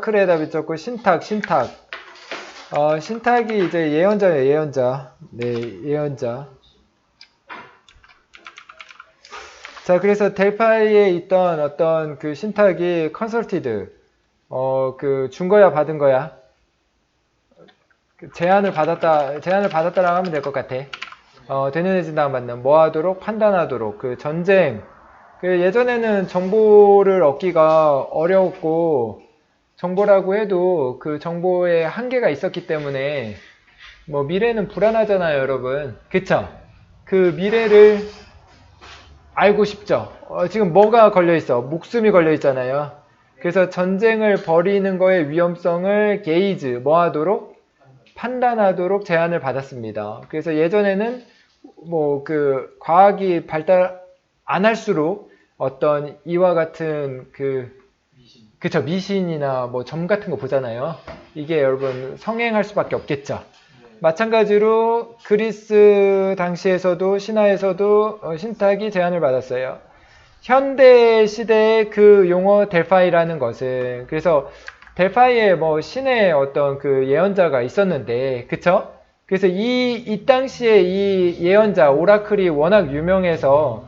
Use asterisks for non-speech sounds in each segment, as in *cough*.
크레다 비쳤고 신탁 신탁. 어, 신탁이 이제 예언자예요 예언자. 네 예언자. 자 그래서 델파이에 있던 어떤 그 신탁이 컨설티드 어 그 준 거야 받은 거야? 그 제안을 받았다 제안을 받았다라고 하면 될 것 같아. 어 해진당 받는 뭐 하도록 판단하도록 그 전쟁. 그 예전에는 정보를 얻기가 어려웠고 정보라고 해도 그 정보에 한계가 있었기 때문에 뭐 미래는 불안하잖아요, 여러분. 그쵸? 그 미래를 알고 싶죠. 어, 지금 뭐가 걸려 있어? 목숨이 걸려 있잖아요. 그래서 전쟁을 벌이는 거의 위험성을 게이즈, 뭐 하도록? 판단하도록 제안을 받았습니다. 그래서 예전에는 뭐 그 과학이 발달 안 할수록 어떤 이와 같은 그 그쵸 미신이나 뭐 점 같은 거 보잖아요. 이게 여러분 성행할 수밖에 없겠죠. 마찬가지로 그리스 당시에서도 신화에서도 어, 신탁이 제안을 받았어요. 현대 시대의 그 용어 델파이라는 것은 그래서 델파이에 뭐 신의 어떤 그 예언자가 있었는데 그쵸? 그래서 이, 이 당시에 이 예언자 오라클이 워낙 유명해서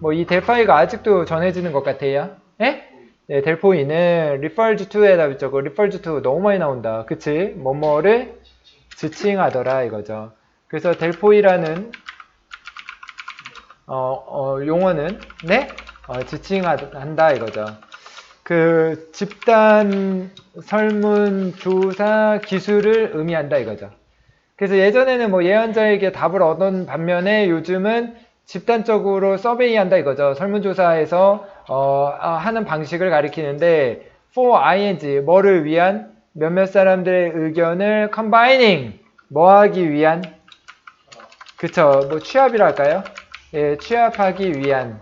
뭐 이 델파이가 아직도 전해지는 것 같아요. 예? 네, 델포이는 referred to에다 붙였고 referred to 너무 많이 나온다. 그치? 뭐뭐를 지칭하더라 이거죠. 그래서 델포이라는 어, 어, 용어는 네? 어, 지칭한다 이거죠. 그 집단 설문 조사 기술을 의미한다 이거죠. 그래서 예전에는 뭐 예언자에게 답을 얻은 반면에 요즘은 집단적으로 서베이한다 이거죠. 설문조사에서 어, 아, 하는 방식을 가리키는데 for ing 뭐를 위한 몇몇 사람들의 의견을 combining 뭐 하기 위한 그쵸 뭐 취합이랄까요? 예, 취합하기 위한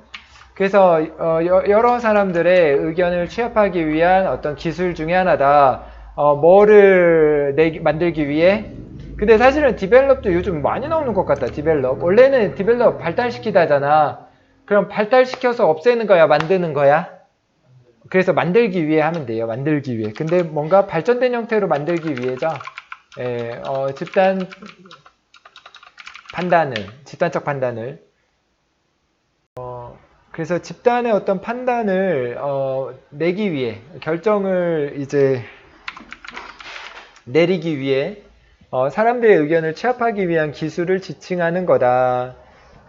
그래서 어, 여, 여러 사람들의 의견을 취합하기 위한 어떤 기술 중에 하나다. 어, 뭐를 내, 만들기 위해 근데 사실은 디벨롭도 요즘 많이 나오는 것 같다. 디벨롭. 원래는 디벨롭 발달시키다잖아. 그럼 발달시켜서 없애는 거야, 만드는 거야? 그래서 만들기 위해 하면 돼요. 만들기 위해. 근데 뭔가 발전된 형태로 만들기 위해죠. 예, 어, 집단 판단을, 집단적 판단을. 어, 그래서 집단의 어떤 판단을 어, 내기 위해, 결정을 이제 내리기 위해 어, 사람들의 의견을 취합하기 위한 기술을 지칭하는 거다.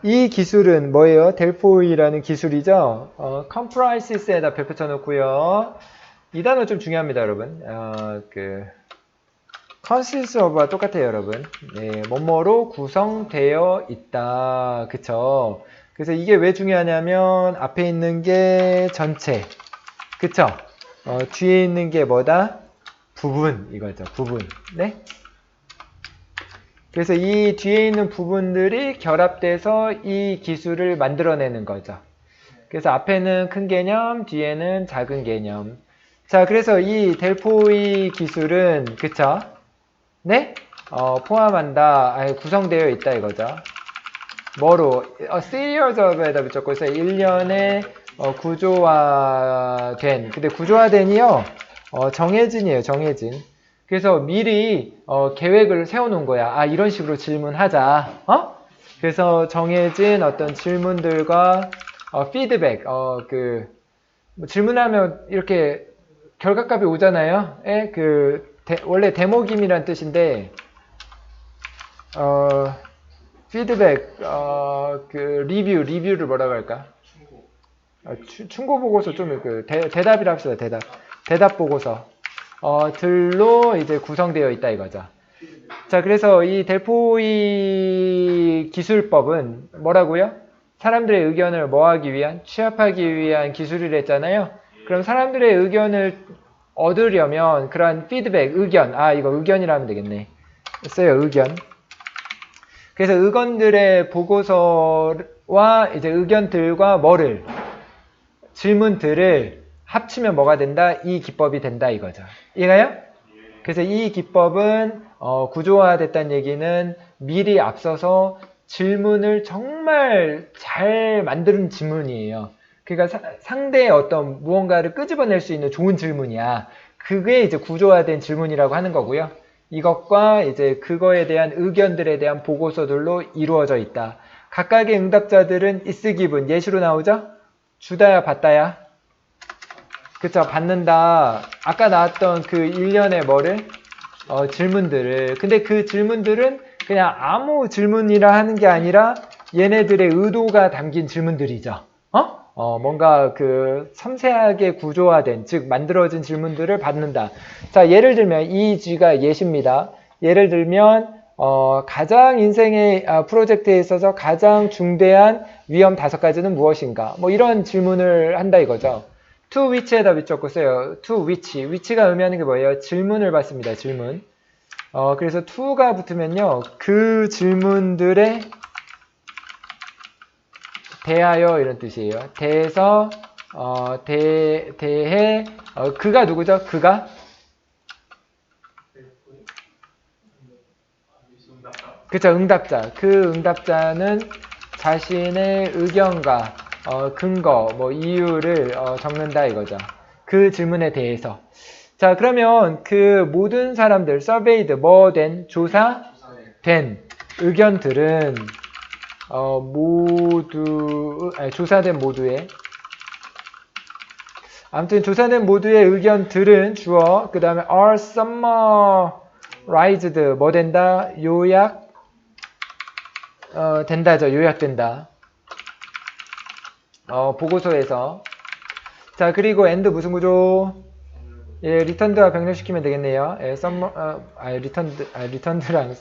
이 기술은 뭐예요? 델포이라는 기술이죠. 어, comprises에다 별표 쳐놓고요. 이 단어 좀 중요합니다, 여러분. 어, 그 consists of와 똑같아요, 여러분. 네, 뭐뭐로 구성되어 있다. 그쵸? 그래서 이게 왜 중요하냐면 앞에 있는 게 전체. 그쵸? 어, 뒤에 있는 게 뭐다? 부분 이거죠. 부분. 네? 그래서 이 뒤에 있는 부분들이 결합돼서 이 기술을 만들어내는 거죠. 그래서 앞에는 큰 개념, 뒤에는 작은 개념. 자, 그래서 이 델포이 기술은 그쵸? 네? 어, 포함한다. 아니, 구성되어 있다 이거죠. 뭐로? 어, series of에다 붙였고 있어요. 1년에 어, 구조화된. 근데 구조화된이요. 어, 정해진이에요. 정해진. 그래서 미리 어, 계획을 세워놓은 거야. 아 이런 식으로 질문하자. 어? 그래서 정해진 어떤 질문들과 어, 피드백. 어 그 뭐 질문하면 이렇게 결과값이 오잖아요. 예? 그 대- 원래 데모김이란 뜻인데 어 피드백 어 그 리뷰 리뷰를 뭐라고 할까? 아, 추- 충고 보고서 좀 그 대답이라 합시다. 대답. 대답 보고서. 어, 들로 이제 구성되어 있다 이거죠. 자, 그래서 이 델포이 기술법은 뭐라고요? 사람들의 의견을 뭐 하기 위한? 취합하기 위한 기술이랬잖아요. 그럼 사람들의 의견을 얻으려면 그러한 피드백, 의견, 아, 이거 의견이라면 되겠네. 써요, 의견. 그래서 의견들의 보고서와 이제 의견들과 뭐를? 질문들을 합치면 뭐가 된다? 이 기법이 된다 이거죠. 이해가요? 그래서 이 기법은 어, 구조화됐다는 얘기는 미리 앞서서 질문을 정말 잘 만드는 질문이에요. 그러니까 사- 상대의 어떤 무언가를 끄집어낼 수 있는 좋은 질문이야. 그게 이제 구조화된 질문이라고 하는 거고요. 이것과 이제 그거에 대한 의견들에 대한 보고서들로 이루어져 있다. 각각의 응답자들은 is given 예시로 나오죠? 주다야 받다야? 그쵸 받는다. 아까 나왔던 그 일련의 뭐를 어, 질문들을 근데 그 질문들은 그냥 아무 질문이라 하는 게 아니라 얘네들의 의도가 담긴 질문들이죠. 어? 어, 뭔가 그 섬세하게 구조화된, 즉, 만들어진 질문들을 받는다. 자, 예를 들면, 이 G가 예시입니다. 예를 들면, 어, 가장 인생의 아, 프로젝트에 있어서 가장 중대한 위험 다섯 가지는 무엇인가? 뭐 이런 질문을 한다 이거죠. To which에다 밑적고 써요. to which. which가 의미하는 게 뭐예요? 질문을 받습니다. 질문. 어, 그래서 to가 붙으면요. 그 질문들에 대하여 이런 뜻이에요. 대해서 어, 대, 대해 어, 그가 누구죠? 그가 그쵸 응답자. 그 응답자는 자신의 의견과 어, 근거, 뭐 이유를 어, 적는다 이거죠. 그 질문에 대해서. 자 그러면 그 모든 사람들 surveyed 뭐된 조사된 의견들은 어, 모두 아니, 조사된 모두의 아무튼 조사된 모두의 의견들은 주어 그 다음에 are summarized 뭐 된다 요약 어, 된다죠 요약된다 어, 보고서에서. 자 그리고 end 무슨 구조? 예 returned와 병렬시키면 되겠네요. 예 summa 어, 아 returned 아 returned랑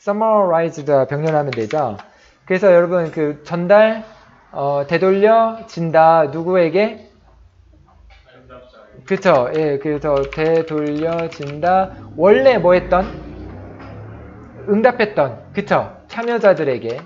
summarized와 병렬하면 되죠? 그래서 여러분 그 전달 어, 되돌려 진다 누구에게? 그쵸. 예 그래서 되돌려 진다. 원래 뭐 했던? 응답했던. 그쵸. 참여자들에게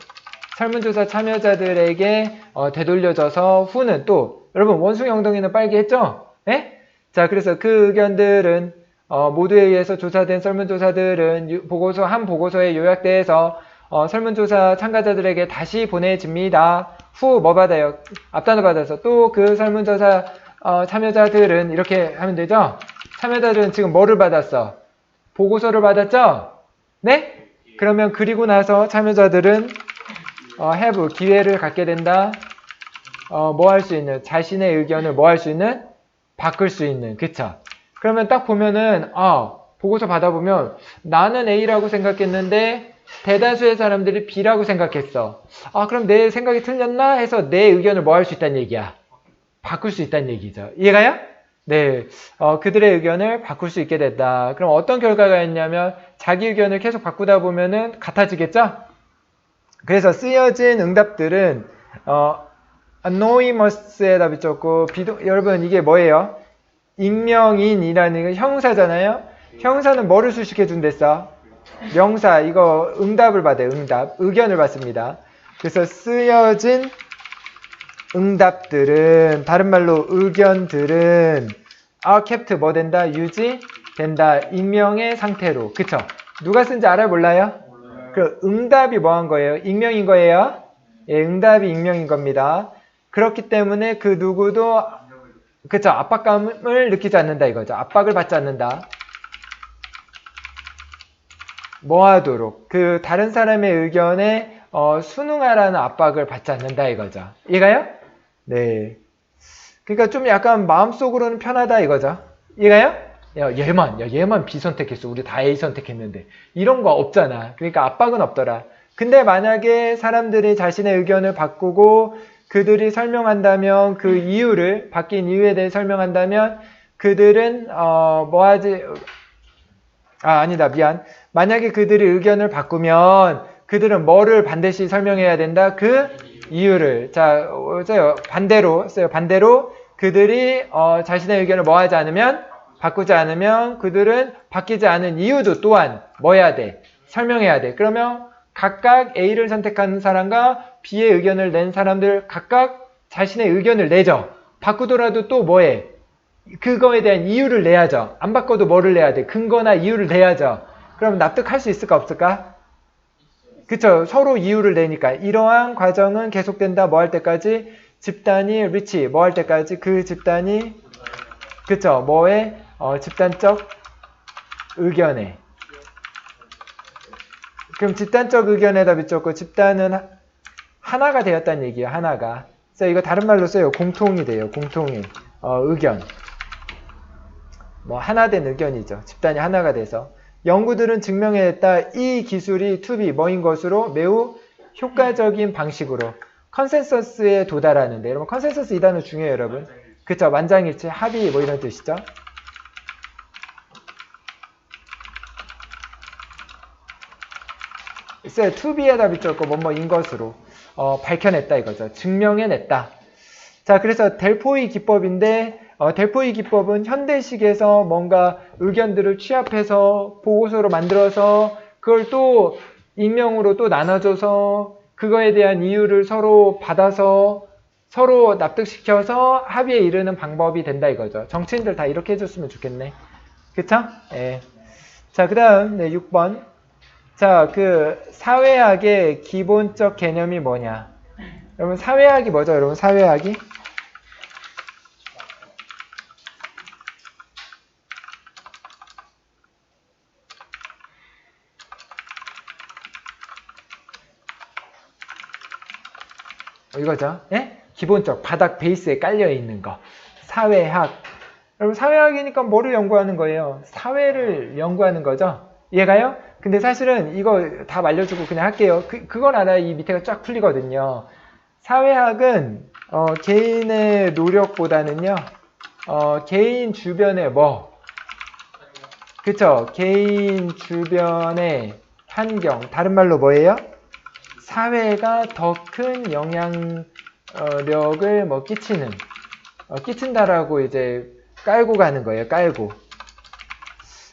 설문조사 참여자들에게 어, 되돌려져서 후는 또 여러분 원숭이 엉덩이는 빨개 했죠 예? 자 그래서 그 의견들은 어, 모두에 의해서 조사된 설문조사들은 유- 보고서 한 보고서에 요약돼서 어, 설문조사 참가자들에게 다시 보내집니다. 후 뭐 받아요? 앞단어 받아서 또 그 설문조사 어, 참여자들은 이렇게 하면 되죠? 참여자들은 지금 뭐를 받았어? 보고서를 받았죠? 네? 그러면 그리고 나서 참여자들은 어, have 기회를 갖게 된다. 어, 뭐 할 수 있는 자신의 의견을 뭐 할 수 있는 바꿀 수 있는 그쵸? 그러면 딱 보면은 아 보고서 받아보면 나는 A라고 생각했는데 대다수의 사람들이 B라고 생각했어. 아, 그럼 내 생각이 틀렸나 해서 내 의견을 뭐 할 수 있다는 얘기야. 바꿀 수 있다는 얘기죠. 이해가요? 네. 어, 그들의 의견을 바꿀 수 있게 됐다. 그럼 어떤 결과가 있냐면 자기 의견을 계속 바꾸다 보면은 같아지겠죠? 그래서 쓰여진 응답들은 어, anonymous에다 붙였고 비동 여러분 이게 뭐예요? 익명인이라는 건 형사잖아요. 형사는 뭐를 수식해 준댔어? 명사 이거 응답을 받아요. 응답 의견을 받습니다. 그래서 쓰여진 응답들은 다른 말로 의견들은 are kept 뭐 된다 유지 된다 익명의 상태로 그쵸? 누가 쓴지 알아요 몰라요? 그 응답이 뭐한 거예요? 익명인 거예요? 예, 응답이 익명인 겁니다. 그렇기 때문에 그 누구도 그쵸 압박감을 느끼지 않는다 이거죠. 압박을 받지 않는다. 뭐 하도록 그 다른 사람의 의견에 어, 순응하라는 압박을 받지 않는다 이거죠. 이해가요? 네. 그러니까 좀 약간 마음속으로는 편하다 이거죠. 이해가요? 야, 얘만, 야, 얘만 B 선택했어. 우리 다 A 선택했는데. 이런 거 없잖아. 그러니까 압박은 없더라. 근데 만약에 사람들이 자신의 의견을 바꾸고 그들이 설명한다면 그 이유를, 바뀐 이유에 대해 설명한다면 그들은, 어, 뭐 하지, 아, 아니다. 미안. 만약에 그들이 의견을 바꾸면 그들은 뭐를 반드시 설명해야 된다? 그 이유를. 자, 어, 써요. 반대로 써요. 반대로 그들이 어, 자신의 의견을 뭐 하지 않으면 바꾸지 않으면 그들은 바뀌지 않은 이유도 또한 뭐 해야 돼? 설명해야 돼. 그러면 각각 A를 선택한 사람과 B의 의견을 낸 사람들 각각 자신의 의견을 내죠. 바꾸더라도 또 뭐해? 그거에 대한 이유를 내야죠. 안 바꿔도 뭐를 내야 돼? 근거나 이유를 내야죠. 그럼 납득할 수 있을까 없을까? 그쵸. 서로 이유를 내니까. 이러한 과정은 계속된다. 뭐 할 때까지? 집단이 리치. 뭐 할 때까지? 그 집단이 그쵸. 뭐에 어, 집단적 의견에. 그럼 집단적 의견에 답이 었고 집단은 하- 하나가 되었다는 얘기예요. 하나가. 그래서 이거 다른 말로 써요. 공통이 돼요. 공통의 어, 의견. 뭐 하나 된 의견이죠. 집단이 하나가 돼서. 연구들은 증명해냈다. 이 기술이 투비 뭐인 것으로 매우 효과적인 방식으로 컨센서스에 도달하는데 여러분 컨센서스 이 단어 중요해요 여러분 그쵸 만장일치 합의 뭐 이런 뜻이죠 있어요 투비의 답이 었고 뭐뭐인 것으로 어, 밝혀냈다 이거죠 증명해냈다 자 그래서 델포이 기법인데 어, 델포이 기법은 현대식에서 뭔가 의견들을 취합해서 보고서로 만들어서 그걸 또 익명으로 또 나눠줘서 그거에 대한 이유를 서로 받아서 서로 납득시켜서 합의에 이르는 방법이 된다 이거죠. 정치인들 다 이렇게 해줬으면 좋겠네. 그쵸? 예. 자, 그 다음, 네, 6번. 자, 그, 사회학의 기본적 개념이 뭐냐? 여러분, 사회학이 뭐죠, 여러분? 사회학이? 이거죠. 예? 기본적 바닥 베이스에 깔려 있는 거. 사회학. 여러분 사회학이니까 뭐를 연구하는 거예요? 사회를 연구하는 거죠. 이해가요? 근데 사실은 이거 다 말려주고 그냥 할게요. 그, 그걸 알아야 이 밑에가 쫙 풀리거든요. 사회학은 어, 개인의 노력보다는요. 어, 개인 주변의 뭐 그쵸? 개인 주변의 환경 다른 말로 뭐예요? 사회가 더 큰 영향력을 뭐 끼치는 어, 끼친다라고 이제 깔고 가는 거예요. 깔고.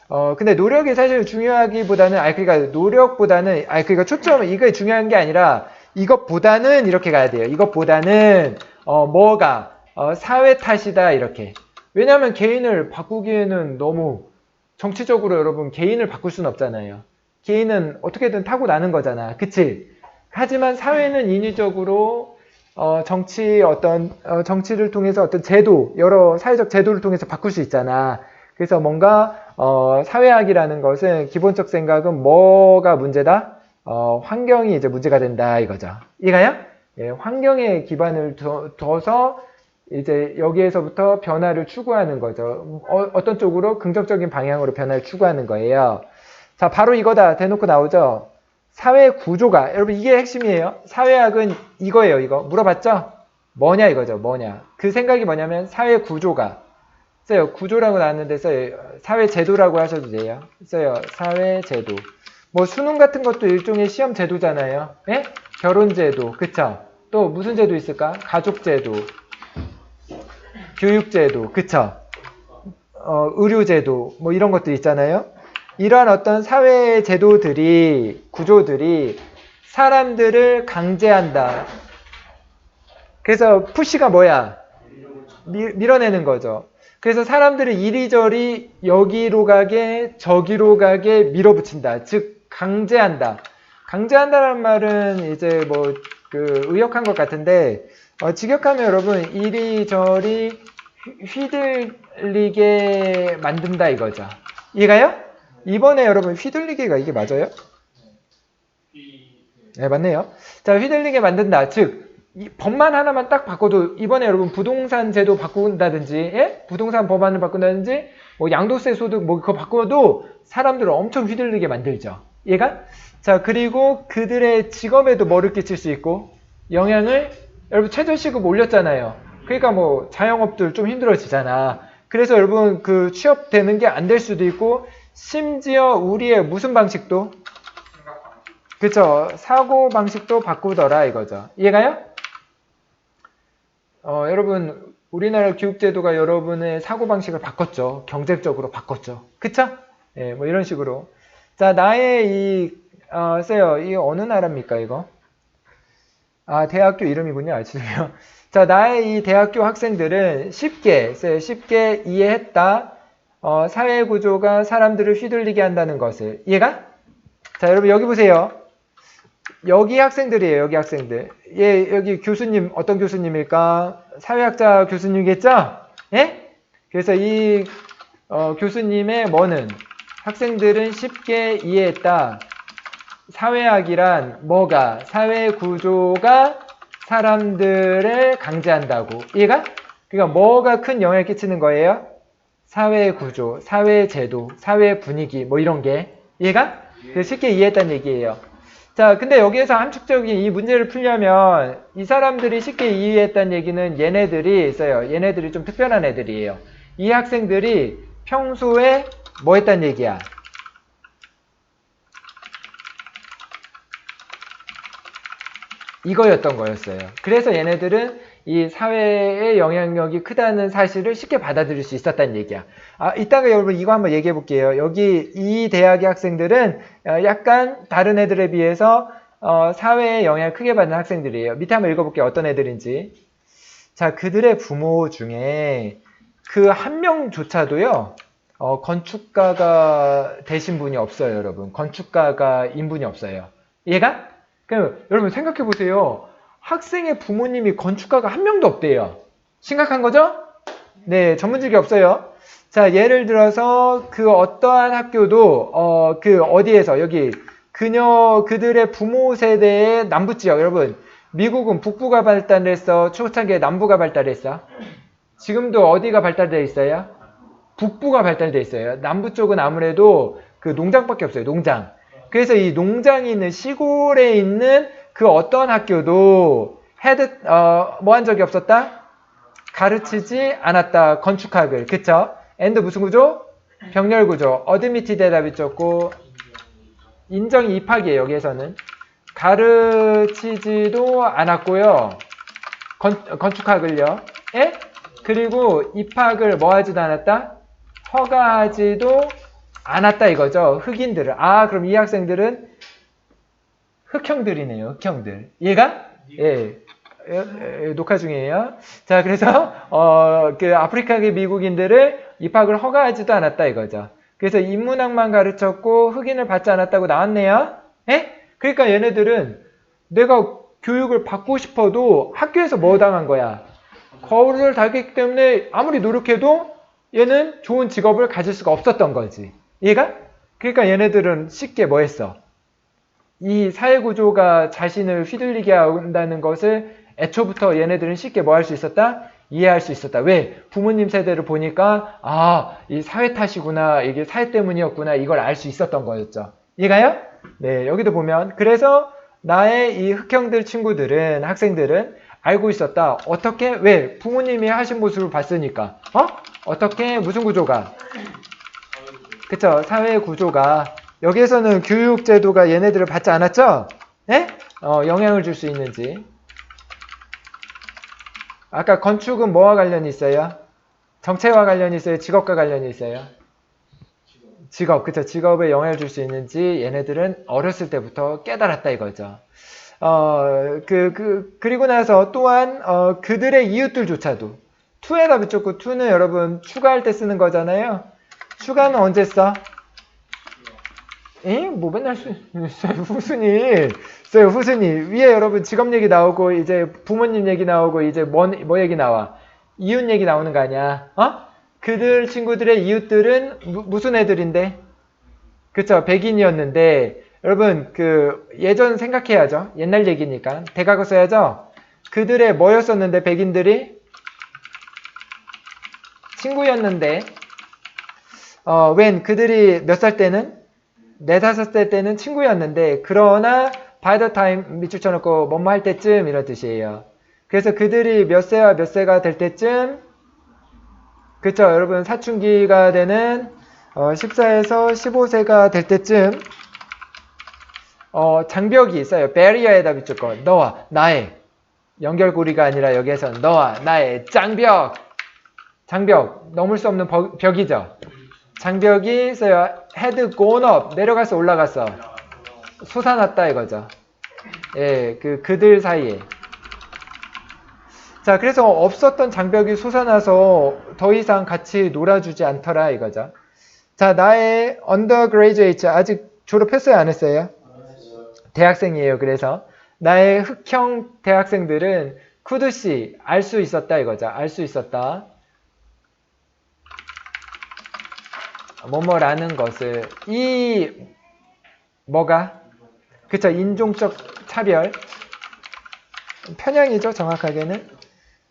어 근데 노력이 사실 중요하기보다는 아 그러니까 노력보다는 아 그러니까 초점 이게 중요한 게 아니라 이것보다는 이렇게 가야 돼요. 이것보다는 어 뭐가 어, 사회 탓이다 이렇게. 왜냐하면 개인을 바꾸기에는 너무 정치적으로 여러분 개인을 바꿀 수는 없잖아요. 개인은 어떻게든 타고 나는 거잖아. 그치? 하지만 사회는 인위적으로 어, 정치 어떤 어, 정치를 통해서 어떤 제도 여러 사회적 제도를 통해서 바꿀 수 있잖아. 그래서 뭔가 어, 사회학이라는 것은 기본적 생각은 뭐가 문제다? 어, 환경이 이제 문제가 된다 이거죠. 이가요? 예, 환경에 기반을 둬, 둬서 이제 여기에서부터 변화를 추구하는 거죠. 어, 어떤 쪽으로 긍정적인 방향으로 변화를 추구하는 거예요. 자, 바로 이거다 대놓고 나오죠. 사회 구조가 여러분 이게 핵심이에요. 사회학은 이거예요. 이거 물어봤죠? 뭐냐 이거죠. 뭐냐. 그 생각이 뭐냐면 사회 구조가 써요. 구조라고 나왔는데 써요. 사회 제도라고 하셔도 돼요. 써요. 사회 제도. 뭐 수능 같은 것도 일종의 시험 제도잖아요. 예? 결혼 제도. 그쵸? 또 무슨 제도 있을까? 가족 제도. 교육 제도. 그쵸? 어, 의료 제도. 뭐 이런 것들 있잖아요. 이러한 어떤 사회 제도들이, 구조들이 사람들을 강제한다. 그래서 푸시가 뭐야? 미, 밀어내는 거죠. 그래서 사람들을 이리저리 여기로 가게, 저기로 가게 밀어붙인다. 즉, 강제한다. 강제한다는 말은 이제 뭐, 그, 의역한 것 같은데, 어, 직역하면 여러분, 이리저리 휘- 휘둘리게 만든다 이거죠. 이해가요? 이번에 여러분 휘둘리기가 이게 맞아요? 네 맞네요. 자 휘둘리게 만든다. 즉 이 법만 하나만 딱 바꿔도 이번에 여러분 부동산 제도 바꾼다든지 예? 부동산 법안을 바꾼다든지 뭐 양도세 소득 뭐 그거 바꿔도 사람들을 엄청 휘둘리게 만들죠. 얘가 자 그리고 그들의 직업에도 뭐를 끼칠 수 있고 영향을 여러분 최저시급 올렸잖아요. 그러니까 뭐 자영업들 좀 힘들어지잖아. 그래서 여러분 그 취업되는 게 안 될 수도 있고 심지어 우리의 무슨 방식도 그쵸 사고 방식도 바꾸더라 이거죠. 이해가요? 어, 여러분 우리나라 교육제도가 여러분의 사고 방식을 바꿨죠. 경제적으로 바꿨죠. 그쵸? 예, 뭐 이런 식으로. 자 나의 이 어, 써요. 이 어느 나라입니까 이거? 아 대학교 이름이군요. 아, 죄송해요. *laughs* 자 나의 이 대학교 학생들은 쉽게 써요. 쉽게 이해했다. 어, 사회 구조가 사람들을 휘둘리게 한다는 것을 이해가? 자 여러분 여기 보세요. 여기 학생들이에요. 여기 학생들. 예, 여기 교수님 어떤 교수님일까? 사회학자 교수님이겠죠? 예? 그래서 이 어, 교수님의 뭐는 학생들은 쉽게 이해했다. 사회학이란 뭐가 사회 구조가 사람들을 강제한다고 이해가? 그러니까 뭐가 큰 영향을 끼치는 거예요? 사회 구조, 사회 제도, 사회 분위기 뭐 이런 게 이해가? 그래서 쉽게 이해했다는 얘기예요. 자, 근데 여기에서 함축적인 이 문제를 풀려면 이 사람들이 쉽게 이해했다는 얘기는 얘네들이 있어요. 얘네들이 좀 특별한 애들이에요. 이 학생들이 평소에 뭐 했다는 얘기야? 이거였던 거였어요. 그래서 얘네들은 이 사회의 영향력이 크다는 사실을 쉽게 받아들일 수 있었다는 얘기야. 아, 이따가 여러분 이거 한번 얘기해 볼게요. 여기 이 대학의 학생들은 어, 약간 다른 애들에 비해서 어, 사회에 영향을 크게 받는 학생들이에요. 밑에 한번 읽어볼게요. 어떤 애들인지. 자, 그들의 부모 중에 그 한 명조차도요, 어, 건축가가 되신 분이 없어요, 여러분. 건축가가 인분이 없어요. 이해가? 그럼 여러분 생각해 보세요. 학생의 부모님이 건축가가 한 명도 없대요. 심각한 거죠? 네, 전문직이 없어요. 자, 예를 들어서 그 어떠한 학교도 어, 그 어디에서 여기 그녀 그들의 부모 세대의 남부 지역 여러분 미국은 북부가 발달했어 초창기에 남부가 발달했어 지금도 어디가 발달되어 있어요? 북부가 발달되어 있어요 남부 쪽은 아무래도 그 농장밖에 없어요 농장 그래서 이 농장이 있는 시골에 있는 그 어떤 학교도 헤드 어, 뭐 한 적이 없었다? 가르치지 않았다. 건축학을. 그쵸? 엔드 무슨 구조? 병렬 구조. 어드미티 대답이 줬고 인정 입학이에요 여기에서는. 가르치지도 않았고요. 건, 건축학을요. 예? 그리고 입학을 뭐 하지도 않았다? 허가하지도 않았다 이거죠. 흑인들을. 아 그럼 이 학생들은 흑형들이네요 흑형들 얘가? 예. 예, 예, 녹화 중이에요. 자, 그래서 어, 그 아프리카계 미국인들을 입학을 허가하지도 않았다 이거죠. 그래서 인문학만 가르쳤고 흑인을 받지 않았다고 나왔네요. 예? 그러니까 얘네들은 내가 교육을 받고 싶어도 학교에서 뭐 당한 거야? 거울을 달기 때문에 아무리 노력해도 얘는 좋은 직업을 가질 수가 없었던 거지. 얘가? 그러니까 얘네들은 쉽게 뭐 했어? 이 사회 구조가 자신을 휘둘리게 한다는 것을 애초부터 얘네들은 쉽게 뭐 할 수 있었다? 이해할 수 있었다. 왜? 부모님 세대를 보니까 아, 이 사회 탓이구나. 이게 사회 때문이었구나. 이걸 알 수 있었던 거였죠. 이해가요? 네, 여기도 보면 그래서 나의 이 흑형들 친구들은 학생들은 알고 있었다. 어떻게? 왜? 부모님이 하신 모습을 봤으니까. 어? 어떻게? 무슨 구조가? 그쵸? 사회 구조가 여기에서는 교육 제도가 얘네들을 받지 않았죠? 네? 어, 영향을 줄 수 있는지. 아까 건축은 뭐와 관련이 있어요? 정체와 관련이 있어요? 직업과 관련이 있어요? 직업, 그쵸. 직업에 영향을 줄 수 있는지 얘네들은 어렸을 때부터 깨달았다 이거죠. 어, 그, 그, 그리고 나서 또한, 어, 그들의 이웃들조차도. 투에다 붙였고, 투는 여러분 추가할 때 쓰는 거잖아요. 추가는 언제 써? 에? 뭐 맨날 쓰, 후순위. 써요, 후순위. 위에 여러분 직업 얘기 나오고, 이제 부모님 얘기 나오고, 이제 뭐, 뭐 얘기 나와? 이웃 얘기 나오는 거 아니야? 어? 그들 친구들의 이웃들은 무, 무슨 애들인데? 그쵸, 백인이었는데, 여러분, 그, 예전 생각해야죠. 옛날 얘기니까. 대각을 써야죠. 그들의 뭐였었는데, 백인들이? 친구였는데, 어, 웬 그들이 몇 살 때는? 네다섯 살 때는 친구였는데, 그러나, by the time 밑줄 쳐놓고, 뭐뭐 할 때쯤 이런 뜻이에요. 그래서 그들이 몇 세와 몇 세가 될 때쯤, 그쵸, 여러분, 사춘기가 되는, 어, 14에서 15세가 될 때쯤, 어, 장벽이 있어요. 베리어에다 비출 거. 너와 나의 연결고리가 아니라 여기에서 너와 나의 장벽. 장벽. 넘을 수 없는 버- 벽이죠. 장벽이 있어요. 헤드 up. 내려가서 올라갔어. 솟아났다 이거죠. 예, 그, 그들 사이에. 자, 그래서 없었던 장벽이 솟아나서 더 이상 같이 놀아주지 않더라 이거죠. 자, 나의 undergraduate 아직 졸업했어요, 안 했어요? 대학생이에요. 그래서 나의 흑형 대학생들은 쿠드씨 알 수 있었다 이거죠. 알 수 있었다. 뭐뭐라는 것을 이 뭐가? 그쵸 인종적 차별. 편향이죠 정확하게는.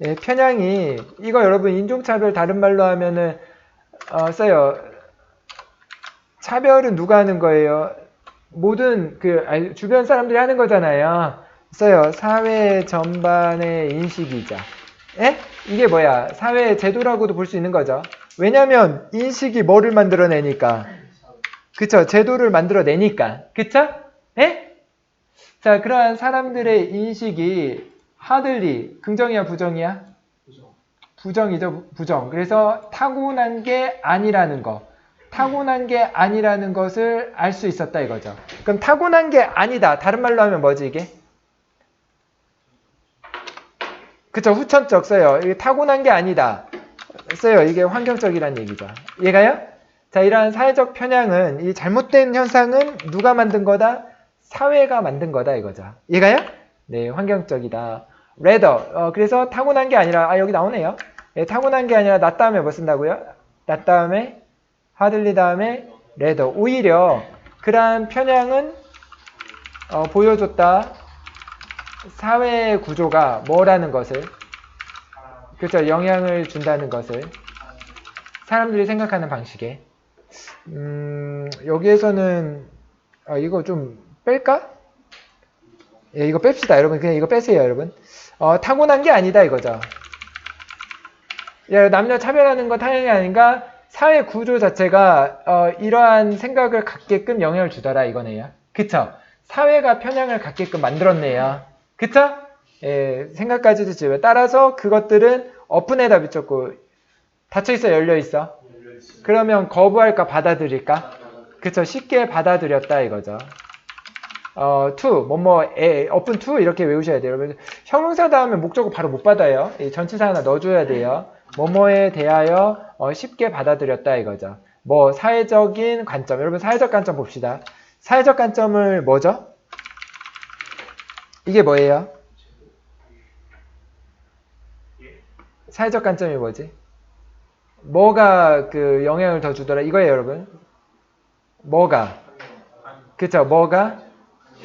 예, 편향이 이거 여러분 인종차별 다른 말로 하면은 어, 써요. 차별은 누가 하는 거예요? 모든 그 알- 주변 사람들이 하는 거잖아요. 써요. 사회 전반의 인식이자. 예? 이게 뭐야? 사회 제도라고도 볼 수 있는 거죠 왜냐면 인식이 뭐를 만들어내니까. 그쵸? 제도를 만들어내니까. 그쵸? 예? 자 그러한 사람들의 인식이 하들리 긍정이야 부정이야? 부정이죠 부정. 그래서 타고난 게 아니라는 거. 타고난 게 아니라는 것을 알 수 있었다 이거죠. 그럼 타고난 게 아니다. 다른 말로 하면 뭐지 이게? 그쵸? 후천적 써요. 이게 타고난 게 아니다 써요 이게 환경적이란 얘기죠 얘가요? 자 이러한 사회적 편향은 이 잘못된 현상은 누가 만든 거다? 사회가 만든 거다 이거죠 얘가요? 네 환경적이다 rather 어, 그래서 타고난 게 아니라 아 여기 나오네요 예, 타고난 게 아니라 나 다음에 뭐 쓴다고요? 나 다음에 하들리 다음에 rather 오히려 그러한 편향은 어, 보여줬다 사회 구조가 뭐라는 것을 그렇죠. 영향을 준다는 것을 사람들이 생각하는 방식에. 음, 여기에서는 아, 이거 좀 뺄까? 예, 이거 뺍시다 여러분. 그냥 이거 빼세요 여러분. 어, 타고난 게 아니다 이거죠. 야, 남녀 차별하는 거 당연히 아닌가? 사회 구조 자체가 어, 이러한 생각을 갖게끔 영향을 주더라 이거네요. 그쵸? 사회가 편향을 갖게끔 만들었네요. 그쵸 예, 생각까지도 지금 따라서 그것들은 오픈에다 비쳤고 닫혀 있어 열려 있어 그러면 거부할까 받아들일까 그쵸 쉽게 받아들였다 이거죠 어, to, 뭐뭐, 에, open to 이렇게 외우셔야 돼요. 여러분, 형용사 다음에 목적어 바로 못 받아요. 이 전치사 하나 넣어줘야 돼요. 뭐뭐에 대하여 어, 쉽게 받아들였다 이거죠. 뭐 사회적인 관점, 여러분 사회적 관점 봅시다. 사회적 관점을 뭐죠? 이게 뭐예요? 사회적 관점이 뭐지? 뭐가 그 영향을 더 주더라? 이거예요, 여러분. 뭐가? 그쵸? 뭐가?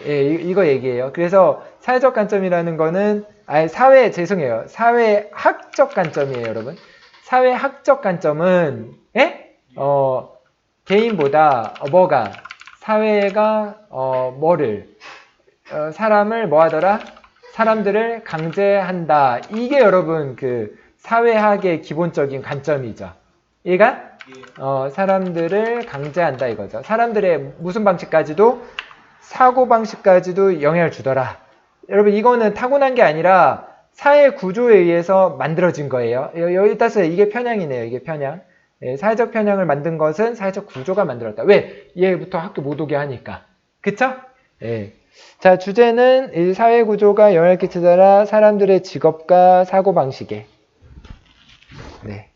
예, 이- 이거 얘기해요. 그래서 사회적 관점이라는 거는 아니 사회 죄송해요. 사회학적 관점이에요, 여러분. 사회학적 관점은 예? 어, 개인보다 어, 뭐가 사회가 어, 뭐를 어, 사람을 뭐 하더라? 사람들을 강제한다. 이게 여러분 그 사회학의 기본적인 관점이죠. 얘가 어, 사람들을 강제한다 이거죠. 사람들의 무슨 방식까지도 사고 방식까지도 영향을 주더라. 여러분 이거는 타고난 게 아니라 사회 구조에 의해서 만들어진 거예요. 여- 여기 따라서 이게 편향이네요. 이게 편향. 예, 사회적 편향을 만든 것은 사회적 구조가 만들었다. 왜? 얘부터 학교 못 오게 하니까. 그쵸? 예. 자, 주제는 이 사회 구조가 영향을 끼치더라 사람들의 직업과 사고 방식에. 네.